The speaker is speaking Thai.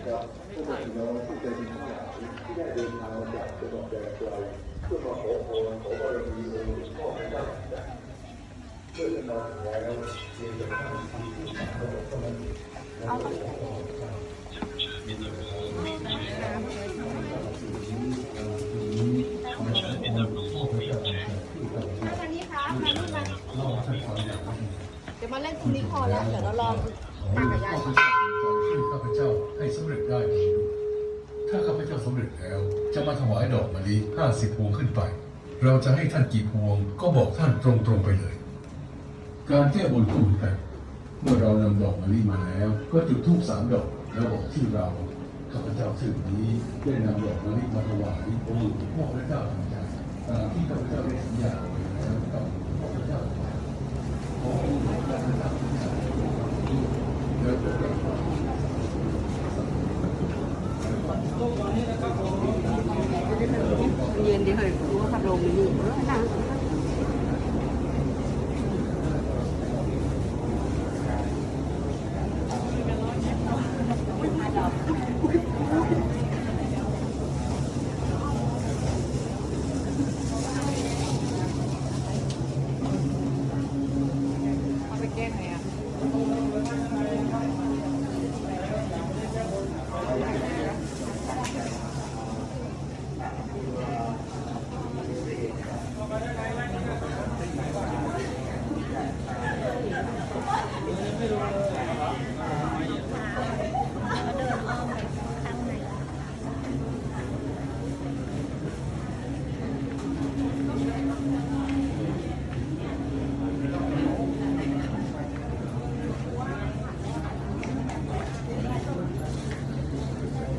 นะครับผู้ปกครองผู้ใจดีทั้งหลายที่ได้เดินทางมาจากจังหวัดแดนไกลเพื่อมาขอพรขอบารมีองค์หลวงพ่อพระเจ้าเมื่อท่านมาถึงแล้วเรียนจะทำพิธีที่สาบบเท่านั้นเองวันนี้คะมานี่มาเดี๋ยวมาเล่นตรงนี้พอแล้ว เดี๋ยวเราลองตากับยาย จะมาถวายดอกมะลิห้าสิบพวงขึ้นไป เราจะให้ท่านกี่พวงก็บอกท่านตรงๆไปเลย การแก้บนก็เหมือนกันเมื่อเรานำดอกมะลิมาแล้ว ก็จุดธูปสามดอกแล้วบอกที่เราข้าพเจ้าซึ่งนี้ได้นำดอกมะลิมาถวายองค์หลวงพ่อพระเจ้าทันใจตามที่ข้าพเจ้าได้สัญญาไว้แล้วกับหลวงพ่อพระเจ้าขอองค์หลวงพ่อพระเจ้าทันใจแล้วก็ ลงอยู่นะ